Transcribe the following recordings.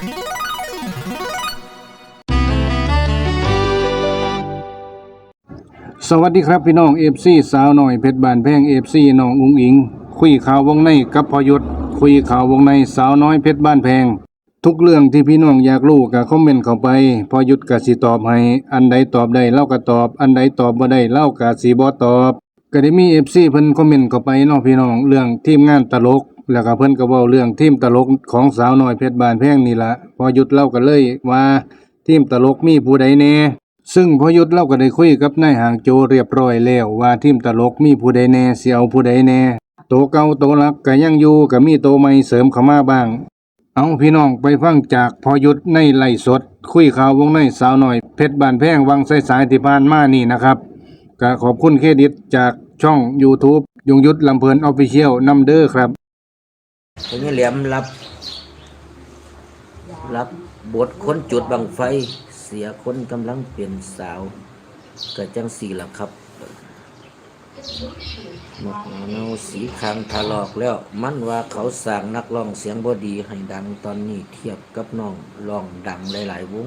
สวัสดีครับพี่น้องเอฟซีสาวหน่อยเพชรบานแพงเอฟซีน้องอุ้งอิง คุยข่าววงในกับพยศคุยข่าววงในสาวน้อยเพชรบ้านแพง ทุกเรื่องที่พี่น้องอยากรู้ก็คอมเมนต์เข้าไป พอยุดกสิตอบให้ อันใดตอบได้เล่าก็ตอบ อันใดตอบบ่ได้เล่ากสิบ่ตอบก็ได้มี FC เพิ่นคอมเมนต์เข้าไปเนาะพี่น้องเรื่องทีมงานตลก แล้วก็เพิ่นก็เว้าเรื่องทีมตลกของสาวน้อยเพชรบานแพงนี่ละพอหยุดเล่าก็เลยว่าทีมตลกมีผู้ใดแน่ซึ่งพอยุทธเล่าก็ได้คุยกับนายห่างโจเรียบร้อยแล้วว่าทีมตลกมีผู้ใดแน่สิเอาผู้ใดแน่โตเก่าโตหลักก็ยังอยู่ก็มีโตใหม่เสริมเข้ามาบ้าง เอาพี่น้องไปฟังจากพอยุทธในไล่สด คุยข่าววงในสาวหน่อยเพชรบานแพงวังสายสายที่ผ่านมานี่นะครับก็ขอบคุณเครดิตจากช่อง YouTube ยงยุทธลำเพลินออฟฟิเชียลนัมเดอร์ครับ ผมนี่แหลมรับ รับบทค้นจุดบังไฟ เสียคนกำลังเปลี่ยนสาวเกิดจังสี่ล่ะครับนกเนาสีคางทะลอกแล้ว มันว่าเขาสั่งนักร้องเสียงบอดีให้ดังตอนนี้เทียบกับน้องร้องดังหลายๆวง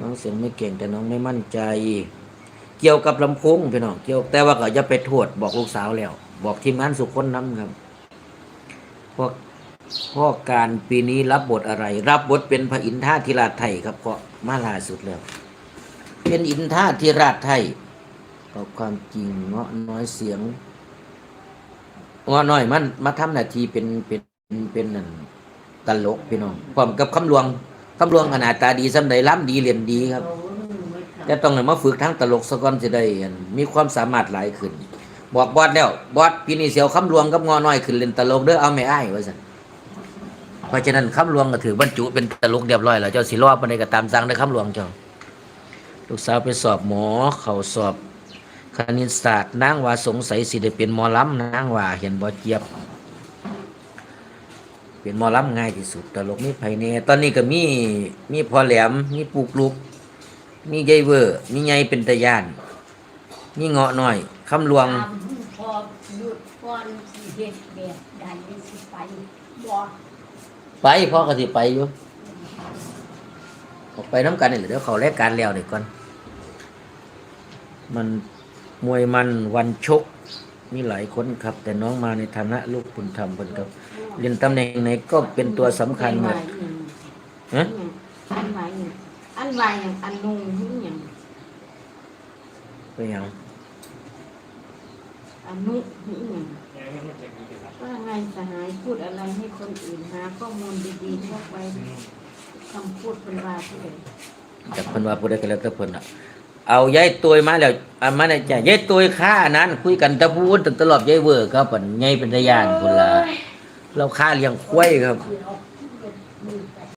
น้องเสียงไม่เก่งแต่น้องไม่มั่นใจ เกี่ยวกับลำโพงพี่น้องเกี่ยวแต่ว่าก็อย่าไปโทษบอกลูกสาวแล้ว บอกทีมงานสุคนน้ำครับ พวกพ่อการปีนี้รับบทอะไร รับบทเป็นพระอินทราธิราชไทยครับเพราะมาล่าสุดแล้วเป็นอินทราธิราชไทยเอาความจริงเงาะน้อยเสียงเงาะน้อยมันมาทำหน้าที่เป็นเป็นเป็นนั่นตลกพี่น้องพร้อมกับคำหลวงคำหลวงขนาดตาดีสำใดล้ำดีเรียนดีครับ แต่ต้องให้มาฝึกทั้งตลกสะก่อนจะได้มีความสามารถหลายขึ้น บอกบอสแล้วบอสปีนี้เสียวคำหลวงกับงอน้อยขึ้นเล่นตลกเด้อเอาไม่อ้ายว่าซั่นเพราะฉะนั้นคำหลวงก็ถือบรรจุเป็นตลกเรียบร้อยแล้วเจ้าสิรอปานใดก็ตามสั่งเด้คำหลวงเจ้าลูกสาวไปสอบหมอเขาสอบคณิตศาสตร์นางว่าสงสัยสิได้เป็นหมอลำนางว่าเห็นบ่เจี๊ยบ เป็นหมอลำง่ายที่สุดตลกมีไผแน่ตอนนี้ก็มีมีพอแหลมมีปลูกลุกมีไยเวอร์มีไงเป็นตะยานมีเงาะหน่อย คำหลวง ตามพอหยุดก่อนสิเฮ็ดแบบใดสิไปบ่ไปพ่อก็สิไปอยู่ออกไปน้ำกันนี่แหละเดี๋ยวเขาแลกการแล้วนี่ก่อน มันมวยมันวันชก มีหลายคนครับ แต่น้องมาในฐานะลูกบุญธรรมเพิ่นก็เรียนตำแหน่งไหนก็เป็นตัวสำคัญหมด ฮะ อันไหวหนึ่งอันไหวหนึ่งอันนุ่งหรือหยัง ไปหยัง อันนุ่งหรือหยังว่าไงสหายพูดอะไรให้คนอื่นหาข้อมูลดีๆเข้าไปคำพูดเป็นว่าผู้ใดจากเพิ่นว่าผู้ใดก็แล้วแต่เพิ่นอะ เอายายตัวมาแล้วอันมาได้จ้ะยายตัวยค่านั้น คุยกันตะพูดตลอดยายเวอร์ครับปันไงเป็นตะยานพุ่นละเราค่าเลี้ยงควายครับ